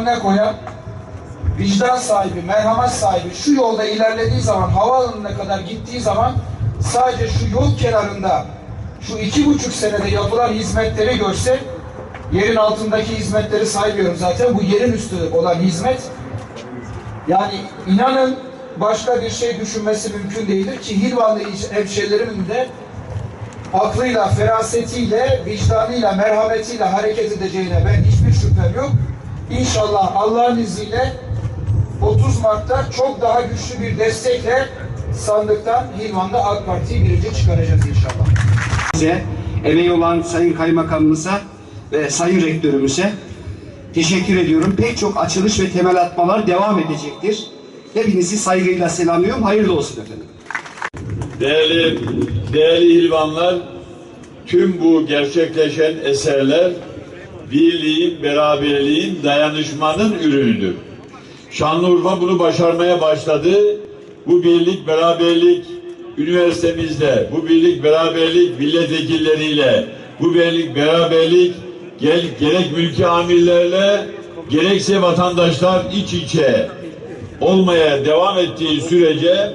Vicdanına koyan, vicdan sahibi, merhamet sahibi şu yolda ilerlediği zaman, havaalanına kadar gittiği zaman sadece şu yol kenarında şu iki buçuk senede yapılan hizmetleri görse, yerin altındaki hizmetleri saymıyorum zaten, bu yerin üstü olan hizmet, yani inanın başka bir şey düşünmesi mümkün değildir ki Hilvanlı hemşerilerimin de aklıyla, ferasetiyle, vicdanıyla, merhametiyle hareket edeceğine ben hiçbir şüphem yok. İnşallah Allah'ın izniyle 30 Mart'ta çok daha güçlü bir destekle sandıktan Hilvan'da AK Parti'yi birinci çıkaracağız inşallah. size, emeği olan Sayın Kaymakamımıza ve Sayın Rektörümüze teşekkür ediyorum. Pek çok açılış ve temel atmalar devam edecektir. Hepinizi saygıyla selamlıyorum. Hayırlı olsun efendim. Değerli, değerli hilvanlar, tüm bu gerçekleşen eserler birliğin, beraberliğin, dayanışmanın ürünüdür. Şanlıurfa bunu başarmaya başladı. Bu birlik, beraberlik üniversitemizde, bu birlik, beraberlik milletvekilleriyle, bu birlik, beraberlik gel, gerek mülki amirlerle, gerekse vatandaşlar iç içe olmaya devam ettiği sürece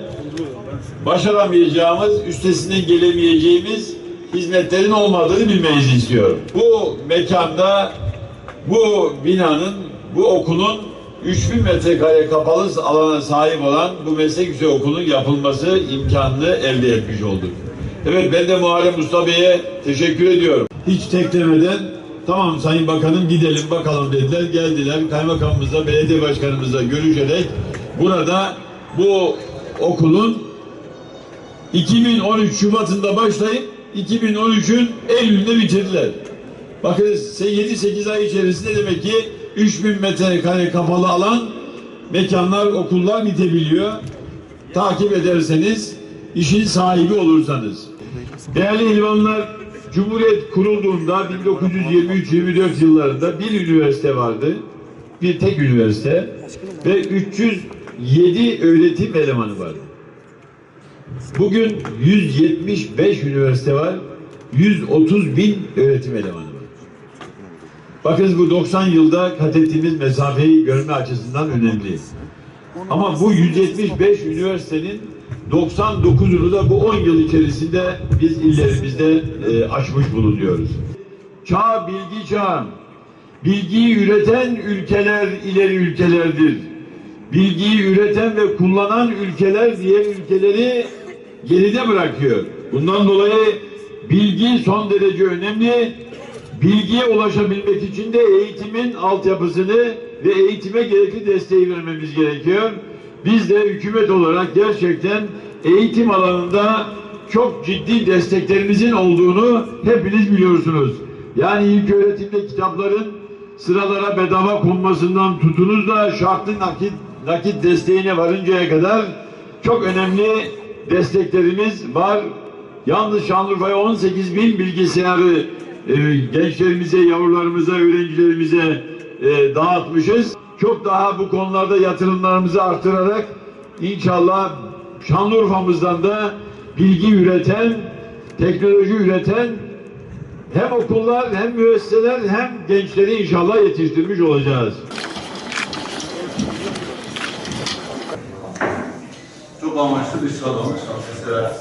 başaramayacağımız, üstesinden gelemeyeceğimiz hizmetlerin olmadığını bilmenizi istiyorum. Bu mekanda, bu binanın, bu okulun 3000 metrekare kapalı alana sahip olan bu meslek yüksek okulun yapılması imkanını elde etmiş olduk. Evet ben de Muharrem Usta Bey'e teşekkür ediyorum. Hiç teklemeden tamam Sayın Bakanım gidelim bakalım dediler. Geldiler kaymakamımızla, belediye başkanımızla görüşerek burada bu okulun 2013 Şubat'ında başlayıp 2013'ün Eylül'ünde bitirdiler. Bakın 7-8 ay içerisinde demek ki 3000 metrekare kapalı alan mekanlar, okullar bitebiliyor. Takip ederseniz, işin sahibi olursanız. Değerli ilmanlar, Cumhuriyet kurulduğunda 1923-24 yıllarında bir üniversite vardı. Bir tek üniversite ve 307 öğretim elemanı vardı. Bugün 175 üniversite var, 130 bin öğretim elemanı var. Bakınız bu 90 yılda kat ettiğimiz mesafeyi görme açısından önemli. Ama bu 175 üniversitenin 99'unu da bu 10 yıl içerisinde biz illerimizde e, aşmış bulunuyoruz. Çağ bilgi çağı. Bilgiyi üreten ülkeler ileri ülkelerdir. Bilgiyi üreten ve kullanan ülkeler diğer ülkeleri geride bırakıyor. Bundan dolayı bilgi son derece önemli. Bilgiye ulaşabilmek için de eğitimin altyapısını ve eğitime gerekli desteği vermemiz gerekiyor. Biz de hükümet olarak gerçekten eğitim alanında çok ciddi desteklerimizin olduğunu hepiniz biliyorsunuz. Yani ilk öğretimde kitapların sıralara bedava konmasından tutunuz da şartlı nakit, nakit desteğine varıncaya kadar çok önemli desteklerimiz var. Yalnız Şanlıurfa'ya 18 bin bilgisayarı e, gençlerimize, yavrularımıza, öğrencilerimize e, dağıtmışız. Çok daha bu konularda yatırımlarımızı artırarak inşallah Şanlıurfa'mızdan da bilgi üreten, teknoloji üreten hem okullar hem müesseseler hem gençleri inşallah yetiştirmiş olacağız. Çok amaçlı bir sıralama şahsesler.